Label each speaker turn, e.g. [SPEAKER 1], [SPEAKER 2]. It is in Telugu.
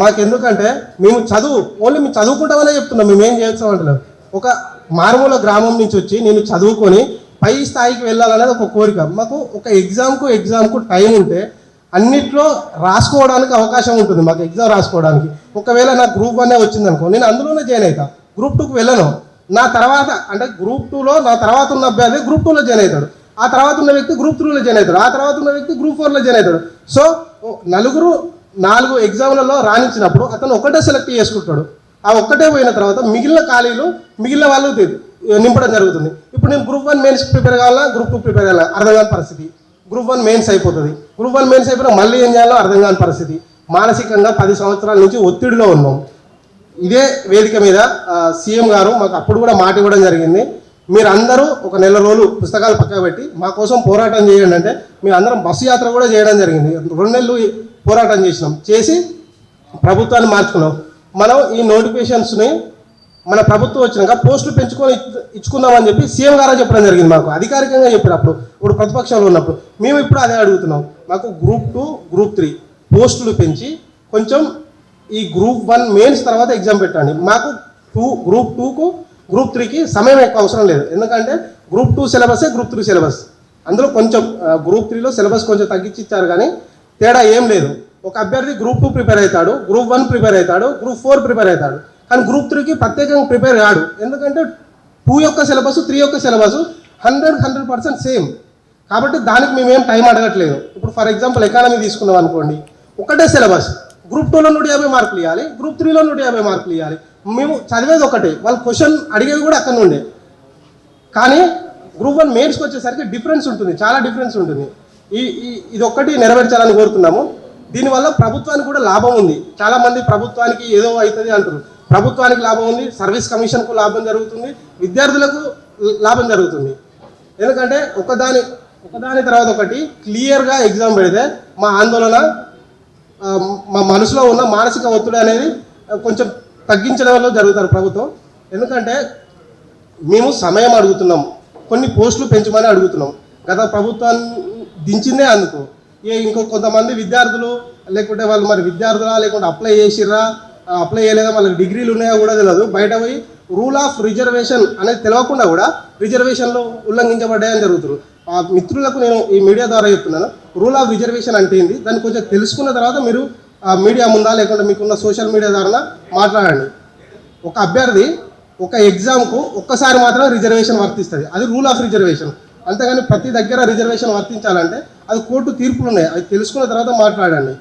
[SPEAKER 1] మాకెందుకంటే మేము చదువు ఓన్లీ మేము చదువుకుంటామనే చెప్తున్నాం మేము ఏం అంటలేదు ఒక మారుమూల గ్రామం నుంచి వచ్చి నేను చదువుకొని పై స్థాయికి వెళ్ళాలనేది ఒక కోరిక. మాకు ఒక ఎగ్జామ్కు ఎగ్జామ్కు టైం ఉంటే అన్నిట్లో రాసుకోవడానికి అవకాశం ఉంటుంది మాకు ఎగ్జామ్ రాసుకోవడానికి. ఒకవేళ నా గ్రూప్ వన్నే వచ్చింది అనుకో నేను అందులోనే జాయిన్ అవుతా గ్రూప్ టూకి వెళ్ళను. నా తర్వాత అంటే గ్రూప్ టూలో నా తర్వాత ఉన్న అభ్యర్థి గ్రూప్ టూలో జాయిన్ అవుతాడు. ఆ తర్వాత ఉన్న వ్యక్తి గ్రూప్ త్రీలో జాయిన్ అవుతాడు. ఆ తర్వాత ఉన్న వ్యక్తి గ్రూప్ ఫోర్లో జాయిన్ అవుతాడు. సో నలుగురు నాలుగు ఎగ్జామ్లలో రాణించినప్పుడు అతను ఒకటే సెలెక్ట్ చేసుకుంటాడు. ఆ ఒక్కటే పోయిన తర్వాత మిగిలిన ఖాళీలు మిగిలిన వాళ్ళు నింపడం జరుగుతుంది. ఇప్పుడు నేను గ్రూప్ వన్ మెయిన్స్ ప్రిపేర్ కావాలా? గ్రూప్ టూ ప్రిపేర్ కావాలా అర్థం కాని పరిస్థితి. గ్రూప్ వన్ మెయిన్స్ అయిపోతుంది. గ్రూప్ వన్ మెయిన్స్ అయిపోయినా మళ్ళీ ఏం చేయాలో అర్థం కాని పరిస్థితి. మానసికంగా పది సంవత్సరాల నుంచి ఒత్తిడిలో ఉన్నాం. ఇదే వేదిక మీద సీఎం గారు మాకు అప్పుడు కూడా మాట ఇవ్వడం జరిగింది. మీరందరూ ఒక నెల రోజులు పుస్తకాలు పక్కన పెట్టి మా కోసం పోరాటం చేయండి అంటే మేము అందరం బస్సు యాత్ర కూడా చేయడం జరిగింది. రెండు నెలలు పోరాటం చేసినాం. చేసి ప్రభుత్వాన్ని మార్చుకున్నాం. మనం ఈ నోటిఫికేషన్స్ని మన ప్రభుత్వం వచ్చినాక పోస్టులు పెంచుకొని ఇచ్చుకుందామని చెప్పి సీఎం గారు చెప్పడం జరిగింది మాకు. అధికారికంగా చెప్పినప్పుడు ఇప్పుడు ప్రతిపక్షంలో ఉన్నప్పుడు. మేము ఇప్పుడు అదే అడుగుతున్నాం. మాకు గ్రూప్ టూ గ్రూప్ త్రీ పోస్టులు పెంచి కొంచెం ఈ గ్రూప్ వన్ మెయిన్స్ తర్వాత ఎగ్జామ్ పెట్టండి. మాకు టూ గ్రూప్ టూకు గ్రూప్ త్రీకి సమయం ఎక్కువ అవసరం లేదు. ఎందుకంటే గ్రూప్ టూ సిలబసే గ్రూప్ త్రీ సిలబస్ అందులో కొంచెం గ్రూప్ త్రీలో సిలబస్ కొంచెం తగ్గించి ఇచ్చారు కానీ తేడా ఏం లేదు. ఒక అభ్యర్థి గ్రూప్ టూ ప్రిపేర్ అవుతాడు గ్రూప్ వన్ ప్రిపేర్ అవుతాడు గ్రూప్ ఫోర్ ప్రిపేర్ అవుతాడు. కానీ గ్రూప్ త్రీకి ప్రత్యేకంగా ప్రిపేర్ కాడు. ఎందుకంటే టూ యొక్క సిలబస్ త్రీ యొక్క syllabus hundred hundred percent same కాబట్టి దానికి మేమేం టైం అడగట్లేదు. ఇప్పుడు ఫర్ ఎగ్జాంపుల్ ఎకానమీ తీసుకున్నాం అనుకోండి. ఒకటే సిలబస్ గ్రూప్ టూలో నూట యాభై మార్కులు ఇవ్వాలి గ్రూప్ త్రీలో నూట యాభై మార్కులు ఇవ్వాలి మేము చదివేది ఒకటే. వాళ్ళు క్వశ్చన్ అడిగేది కూడా అక్కడ నుండే కానీ గ్రూప్ వన్ మెయిన్స్కి వచ్చేసరికి డిఫరెన్స్ ఉంటుంది. చాలా డిఫరెన్స్ ఉంటుంది. ఈ ఈ- ఇది ఒక్కటి నెరవేర్చాలని కోరుతున్నాము. దీనివల్ల ప్రభుత్వానికి కూడా లాభం ఉంది. చాలా మంది ప్రభుత్వానికి ఏదో అవుతుంది అంటారు. ప్రభుత్వానికి లాభం ఉంది సర్వీస్ కమిషన్కు లాభం జరుగుతుంది విద్యార్థులకు లాభం జరుగుతుంది. ఎందుకంటే ఒకదాని ఒకదాని తర్వాత ఒకటి క్లియర్గా ఎగ్జామ్ పెడితే మా ఆందోళన మా మనసులో ఉన్న మానసిక ఒత్తిడి అనేది కొంచెం తగ్గించడంలో జరుగుతారు ప్రభుత్వం. ఎందుకంటే మేము సమయం అడుగుతున్నాము కొన్ని పోస్టులు పెంచమని అడుగుతున్నాం. గత ప్రభుత్వాన్ని దించిందే అనుకో ఏ ఇంకో కొంతమంది విద్యార్థులు లేకుంటే వాళ్ళు మరి విద్యార్థులా లేకుంటే అప్లై చేసిర్రా ఆ, అప్లై చేయలేదా వాళ్ళకి డిగ్రీలు ఉన్నాయో కూడా తెలియదు బయట పోయి రూల్ ఆఫ్ రిజర్వేషన్ అనేది తెలియకుండా కూడా రిజర్వేషన్లు ఉల్లంఘించబడ్డాయని జరుగుతుంది. ఆ మిత్రులకు నేను ఈ మీడియా ద్వారా చెప్తున్నాను. రూల్ ఆఫ్ రిజర్వేషన్ అంటే ఏంది? దాన్ని కొంచెం తెలుసుకున్న తర్వాత మీరు మీడియా ముందా లేకుంటే మీకున్న సోషల్ మీడియా ద్వారా మాట్లాడండి. ఒక అభ్యర్థి ఒక ఎగ్జామ్కు ఒక్కసారి మాత్రం రిజర్వేషన్ వర్తిస్తుంది. అది రూల్ ఆఫ్ రిజర్వేషన్ అంతేగాని ప్రతి దగ్గర రిజర్వేషన్ వర్తించాలంటే అది కోర్టు తీర్పులు ఉన్నాయి. అది తెలుసుకున్న తర్వాత మాట్లాడండి.